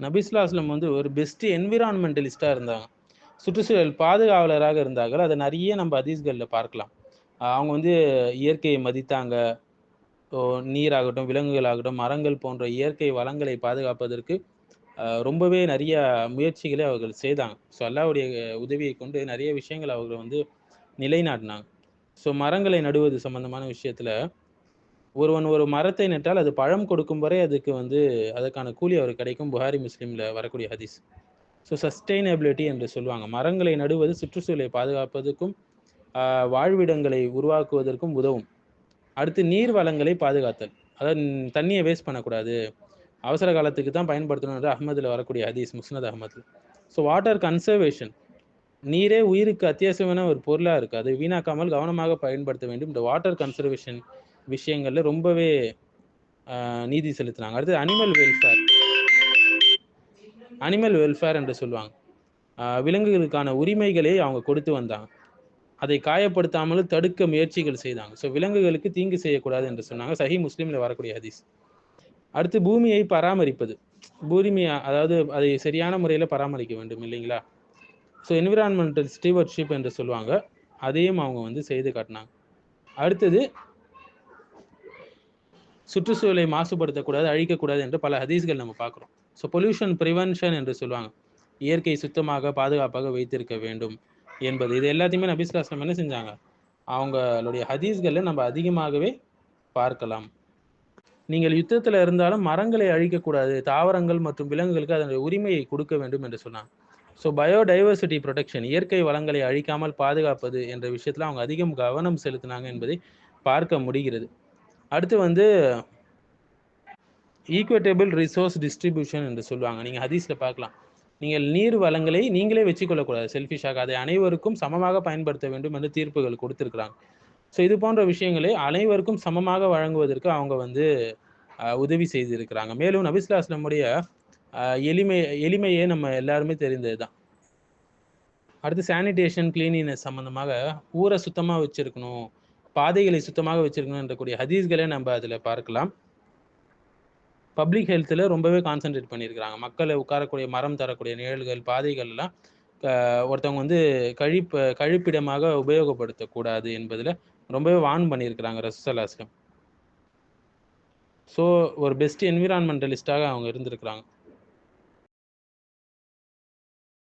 நபிஸ்லா அஸ்லம் வந்து ஒரு பெஸ்ட் என்விரான்மெண்டலிஸ்டாக இருந்தாங்க. சுற்றுச்சூழல் பாதுகாவலராக இருந்தார்கள். அதை நிறைய நம்ம அதீஸ்களில் பார்க்கலாம். அவங்க வந்து இயற்கையை மதித்தாங்க. நீராகட்டும் விலங்குகள் ஆகட்டும் மரங்கள் போன்ற இயற்கை வளங்களை பாதுகாப்பதற்கு ரொம்பவே நிறைய முயற்சிகளை அவர்கள் செய்தாங்க. ஸோ அல்லாவுடைய உதவியை கொண்டு நிறைய விஷயங்கள் அவர்கள் வந்து நிலைநாட்டினாங்க. ஸோ மரங்களை நடுவது சம்பந்தமான விஷயத்தில் ஒருவன் ஒரு மரத்தை நட்டால் அது பழம் கொடுக்கும் வரை அதுக்கு வந்து அதற்கான கூலி அவருக்கு கிடைக்கும். புகாரி முஸ்லீமில் வரக்கூடிய ஹதீஸ். ஸோ சஸ்டைனபிலிட்டி என்று சொல்லுவாங்க. மரங்களை நடுவது சுற்றுச்சூழலை பாதுகாப்பதற்கும் வாழ்விடங்களை உருவாக்குவதற்கும் உதவும். அடுத்து நீர் வளங்களை பாதுகாத்தல். அதாவது தண்ணியை வேஸ்ட் பண்ணக்கூடாது. அவசர காலத்துக்கு தான் பயன்படுத்தணுன்ற அகமதில் வரக்கூடிய ஹதீஸ் முஸ்னத் அஹ்மத்ல ஸோ வாட்டர் கன்சர்வேஷன் நீரே உயிருக்கு அத்தியாவசியமான ஒரு பொருளாக இருக்குது அதை வீணாக்காமல் கவனமாக பயன்படுத்த வேண்டும். இந்த வாட்டர் கன்சர்வேஷன் விஷயங்கள்ல ரொம்பவே நீதி செலுத்தினாங்க. அடுத்து அனிமல் வெல்ஃபேர் அனிமல் வெல்ஃபேர் என்று சொல்லுவாங்க. விலங்குகளுக்கான உரிமைகளை அவங்க கொடுத்து வந்தாங்க. அதை காயப்படுத்தாமலும் தடுக்க முயற்சிகள் செய்தாங்க. ஸோ விலங்குகளுக்கு தீங்கு செய்யக்கூடாது என்று சொன்னாங்க. சஹி முஸ்லீமில் வரக்கூடிய ஹதீஸ். அடுத்து பூமியை பராமரிப்பது. பூமியை அதாவது அதை சரியான முறையில் பராமரிக்க வேண்டும் இல்லைங்களா? ஸோ என்விரான்மெண்டல் ஸ்டீவர்ஷிப் என்று சொல்லுவாங்க. அதையும் அவங்க வந்து செய்து காட்டினாங்க. அடுத்தது சுற்றுச்சூழலை மாசுபடுத்தக்கூடாது அழிக்கக்கூடாது என்று பல ஹதீஸ்கள் நம்ம பார்க்குறோம். ஸோ பொல்யூஷன் ப்ரிவென்ஷன் என்று சொல்லுவாங்க. இயற்கை சுத்தமாக பாதுகாப்பாக வைத்திருக்க வேண்டும் என்பது. இது எல்லாத்தையுமே நபிஸ்லாஸ்லம் என்ன செஞ்சாங்க? அவங்களுடைய ஹதீஸ்களில் நம்ம அதிகமாகவே பார்க்கலாம். நீங்கள் யுத்தத்தில் இருந்தாலும் மரங்களை அழிக்கக்கூடாது தாவரங்கள் மற்றும் விலங்குகளுக்கு அதனுடைய உரிமையை கொடுக்க வேண்டும் என்று சொன்னாங்க. ஸோ பயோடைவர்சிட்டி ப்ரொடெக்ஷன் இயற்கை வளங்களை அழிக்காமல் பாதுகாப்பது என்ற விஷயத்தில் அவங்க அதிகம் கவனம் செலுத்தினாங்க என்பதை பார்க்க முடிகிறது. அடுத்து வந்து ஈக்குவட்டபிள் ரிசோர்ஸ் டிஸ்ட்ரிபியூஷன் என்று சொல்லுவாங்க. நீங்கள் ஹதீஸில் பார்க்கலாம். நீங்கள் நீர் வளங்களை நீங்களே வச்சுக்கொள்ளக்கூடாது. செல்ஃபிஷாக அதை அனைவருக்கும் சமமாக பயன்படுத்த வேண்டும் என்று தீர்ப்புகள் கொடுத்துருக்குறாங்க. ஸோ இது போன்ற விஷயங்களை அனைவருக்கும் சமமாக வழங்குவதற்கு அவங்க வந்து உதவி செய்திருக்கிறாங்க. மேலும் நபிஸ்லாஸ்லமுடைய எளிமை எளிமையே நம்ம எல்லாருமே தெரிந்தது தான் அடுத்து சானிடேஷன் கிளீனினஸ் சம்மந்தமாக ஊரை சுத்தமாக வச்சிருக்கணும். பாதைகளை சுத்தமாக வச்சிருக்கணும் என்றக்கூடிய ஹதீஸ்களை நம்ம அதில் பார்க்கலாம். பப்ளிக் ஹெல்த்தில் ரொம்பவே கான்சென்ட்ரேட் பண்ணியிருக்கிறாங்க. மக்களை உட்காரக்கூடிய மரம் தரக்கூடிய நிழல்கள் பாதைகள் எல்லாம் ஒருத்தவங்க வந்து கழிப்ப கழிப்பிடமாக உபயோகப்படுத்தக்கூடாது என்பதில் ரொம்பவே வான் பண்ணியிருக்கிறாங்க ரசூசல்லாஸ்லம் ஸோ ஒரு பெஸ்ட் என்விரான்மெண்டலிஸ்டாக அவங்க இருந்திருக்கிறாங்க.